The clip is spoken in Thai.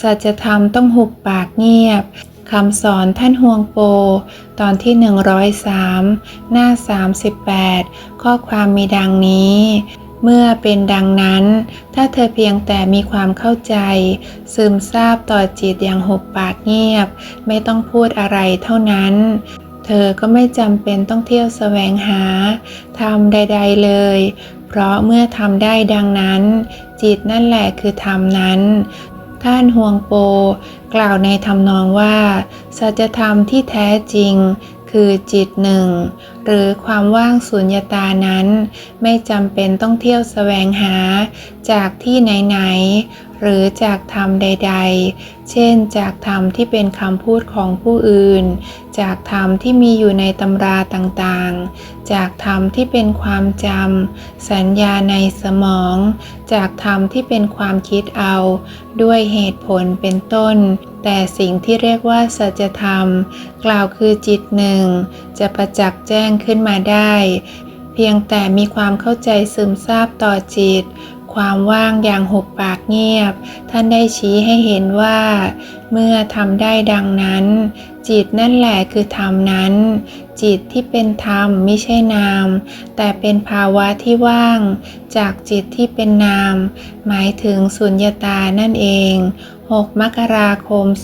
สัจธรรมต้องหุบปากเงียบคำสอนท่านฮวงโป ตอนที่ 103 หน้า 38 ข้อความมีดังนี้ เมื่อเป็นดังนั้น ถ้าเธอเพียงแต่มีความเข้าใจ ซึมซาบต่อจิตอย่างหุบปากเงียบ ไม่ต้องพูดอะไรเท่านั้น เธอก็ไม่จำเป็นต้องเที่ยวแสวงหาทำใด ๆ เลย เพราะเมื่อทำได้ดังนั้น จิตนั่นแหละคือธรรมนั้น ท่านฮวงโป กล่าวในทำนองว่า สัจธรรมที่แท้จริง คือจิตหนึ่งหรือความว่างสุญญตานั้น ไม่จำเป็นต้องเที่ยวแสวงหา จากที่ไหนๆหรือจากธรรมใด ๆ เช่น จากธรรมที่เป็นคำพูดของผู้อื่น จากธรรมที่มีอยู่ในตำราต่างๆ จากธรรมที่เป็นความจำสัญญาในสมอง จากธรรมที่เป็นความคิดเอา ด้วยเหตุผลเป็นต้น แต่สิ่งที่เรียกว่าสัจธรรม กล่าวคือจิตหนึ่ง จะประจักษ์แจ้งงขึ้นมาได้ เพียงแต่มีความเข้าใจซึมซาบต่อจิต ความว่างอย่างหุบปากเงียบ ท่านได้ชี้ให้เห็นว่า เมื่อทำได้ดังนั้น จิตนั่นแหละคือธรรมนั้น จิตที่เป็นธรรมไม่ใช่นาม แต่เป็นภาวะที่ว่าง จากจิตที่เป็นนาม หมายถึงสุญญตานั่นเอง 6 มกราคม 2561